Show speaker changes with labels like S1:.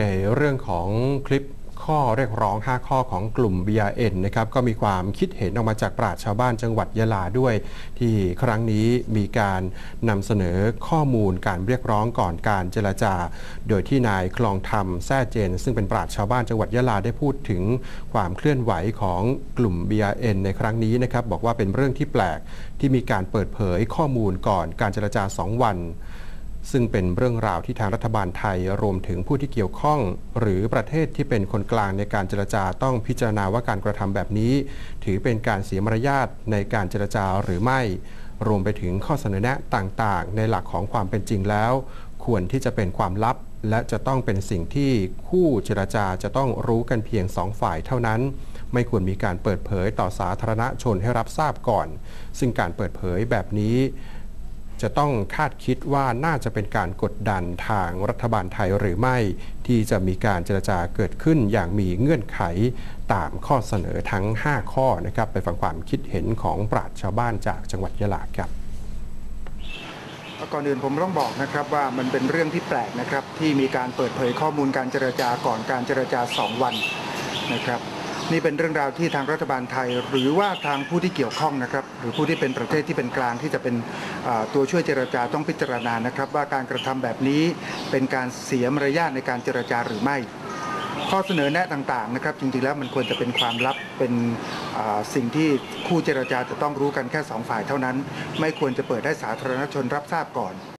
S1: ในเรื่องของคลิปข้อเรียกร้อง 5 ข้อของกลุ่ม BRN นะครับก็มีความคิดเห็นออกมาจากปราชญ์ชาวบ้านจังหวัดยะลาด้วย ที่ครั้งนี้มีการนำเสนอข้อมูลการเรียกร้องก่อนการเจรจา โดยที่นายคลองธรรมแท้เจน ซึ่งเป็นปราชญ์ชาวบ้านจังหวัดยะลาได้พูดถึงความเคลื่อนไหวของกลุ่ม BRN ในครั้งนี้นะครับบอกว่าเป็นเรื่องที่แปลกที่มีการเปิดเผยข้อมูลก่อนการเจรจา 2 วัน ซึ่งเป็นเรื่องราวที่ทางรัฐบาลไทยรวมถึงผู้ที่เกี่ยวข้อง หรือประเทศที่เป็นคนกลางในการเจรจาต้องพิจารณาว่าการกระทำแบบนี้ ถือเป็นการเสียมารยาทในการเจรจาหรือไม่ รวมไปถึงข้อเสนอแนะต่างๆ ในหลักของความเป็นจริงแล้ว ควรที่จะเป็นความลับ และจะต้องเป็นสิ่งที่คู่เจรจาจะต้องรู้กันเพียงสองฝ่ายเท่านั้นไม่ควรมีการเปิดเผยต่อสาธารณชนให้รับทราบก่อน ซึ่งการเปิดเผยแบบนี้ จะต้องคาดคิดว่าน่าจะเป็นการกดดันทางรัฐบาลไทยหรือไม่ ที่จะมีการเจรจาเกิดขึ้นอย่างมีเงื่อนไขตามข้อเสนอทั้ง 5 ข้อนะครับ ไปฟังความคิดเห็นของปราชชาวบ้านจากจังหวัดยะลาครับ
S2: ก่อนอื่นผมต้องบอกนะครับว่ามันเป็นเรื่องที่แปลกนะครับที่มีการเปิดเผยข้อมูลการเจรจาก่อนการเจรจา 2 วันนะครับ นี่เป็นเรื่องราวที่ทางรัฐบาลไทย หรือว่าทางผู้ที่เกี่ยวข้องนะครับ หรือผู้ที่เป็นประเทศที่เป็นกลางที่จะเป็นตัวช่วยเจรจาต้องพิจารณานะครับ ว่าการกระทำแบบนี้เป็นการเสียมารยาทในการเจรจาหรือไม่ข้อเสนอแนะต่างๆนะครับจริงๆแล้วมันควรจะเป็นความลับเป็นสิ่งที่คู่เจรจาจะต้องรู้กันแค่สองฝ่ายเท่านั้น ไม่ควรจะเปิดให้สาธารณชนรับทราบก่อน